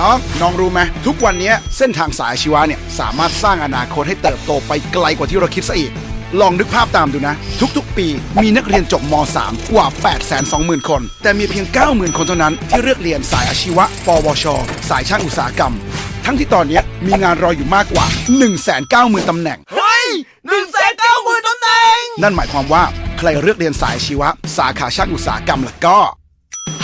น้อง น้องรู้ไหมทุกวันนี้เส้นทางสายอาชีวะเนี่ยสามารถสร้างอนาคตให้เติบโตไปไกลกว่าที่เราคิดซะอีก ลองนึกภาพตามดูนะ ทุกๆ ปี มีนักเรียนจบม .3 กว่า 820,000 คน แต่มีเพียง 90,000 คนเท่านั้นที่เลือกเรียนสายอาชีวะ ปวช สายช่างอุตสาหกรรม ทั้งที่ตอนนี้มีงานรออยู่มากกว่า 190,000ตำแหน่ง เฮ้ยหนึ่งแสนเก้าหมื่นตำแหน่ง นั่นหมายความว่าใครเลือกเรียนสายอาชีวะ สาขาช่างอุตสาหกรรมล่ะก็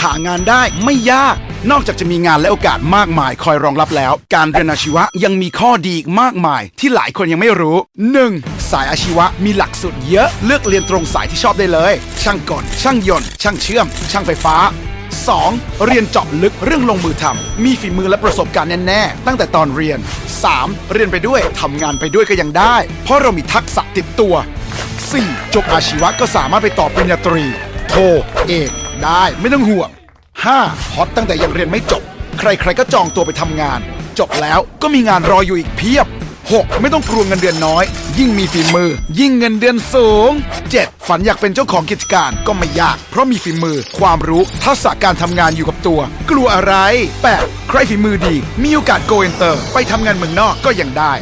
หางานได้ไม่ยาก นอกจากจะมีงานและโอกาสมากมายคอยรองรับแล้ว การเรียนอาชีวะยังมีข้อดีอีกมากมาย ที่หลายคนยังไม่รู้ 1. สายอาชีวะมีหลักสูตรเยอะเลือกเรียนตรงสายที่ชอบได้เลย ช่างกลช่างยนต์ ช่างเชื่อม ช่างไฟฟ้า 2. เรียนเจาะลึกเรื่องลงมือทำ มีฝีมือและประสบการณ์แน่ ๆ ตั้งแต่ตอนเรียน 3. เรียนไปด้วยทำงานไปด้วยก็ยังได้ เพราะเรามีทักษะติดตัว 4. จบอาชีวะก็สามารถไปต่อปริญญาตรี โท เอก ได้ไม่ต้องห่วง 5. ฮอตตั้งแต่ยังเรียนไม่จบ ใครๆก็จองตัวไปทำงาน จบแล้วก็มีงานรออยู่อีกเพียบ 6. ไม่ต้องกลัวเงินเดือนน้อย ยิ่งมีฝีมือ ยิ่งเงินเดือนสูง 7. ฝันอยากเป็นเจ้าของกิจการก็ไม่ยาก เพราะมีฝีมือ ความรู้ทักษะการทำงานอยู่กับตัว กลัวอะไร 8. ใครฝีมือดี มีโอกาสโกเอนเตอร์ไปทำงานเมืองนอกก็ยังได้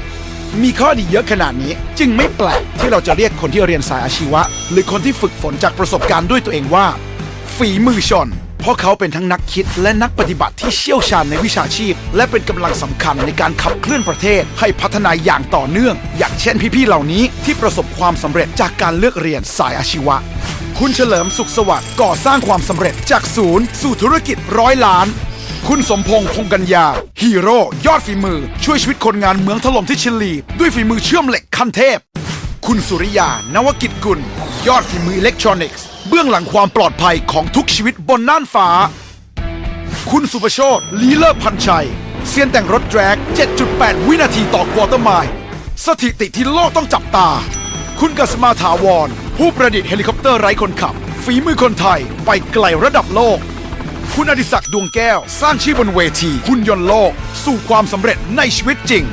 มีข้อดีเยอะขนาดนี้ จึงไม่แปลกที่เราจะเรียกคนที่เรียนสายอาชีวะ หรือคนที่ฝึกฝนจากประสบการณ์ด้วยตัวเองว่า ฝีมือชน เพราะเขาเป็นทั้งนักคิดและนักปฏิบัติที่เชี่ยวชาญในวิชาชีพ และเป็นกำลังสำคัญในการขับเคลื่อนประเทศให้พัฒนาอย่างต่อเนื่อง อย่างเช่นพี่ๆเหล่านี้ที่ประสบความสำเร็จจากการเลือกเรียนสายอาชีวะ คุณเฉลิมสุขสวัสดิ์ก่อสร้างความสำเร็จจากศูนย์สู่ธุรกิจร้อยล้านคุณสมพงษ์พงกัญญา ฮีโร่ยอดฝีมือ ช่วยชีวิตคนงานเมืองถล่มที่ชิลี ด้วยฝีมือเชื่อมเหล็กขั้นเทพ คุณสุริยา นวกิจกุล ยอดฝีมืออิเล็กทรอนิกส์ เบื้องหลังความปลอดภัยของทุกชีวิตบนน่านฟ้า คุณสุประโชตลีเลอร์พันชัย เซียนแต่งรถแดรก7.8 วินาทีต่อควอเตอร์ไมล์ สถิติที่โลกต้องจับตา คุณกัสมาถาวร ผู้ประดิษฐ์เฮลิคอปเตอร์ไร้คนขับ ฝีมือคนไทยไปไกลระดับโลก คุณอดิศักดิ์ดวงแก้ว สร้างชื่อบนเวทีหุ่นยนต์โลก สู่ความสำเร็จในชีวิตจริง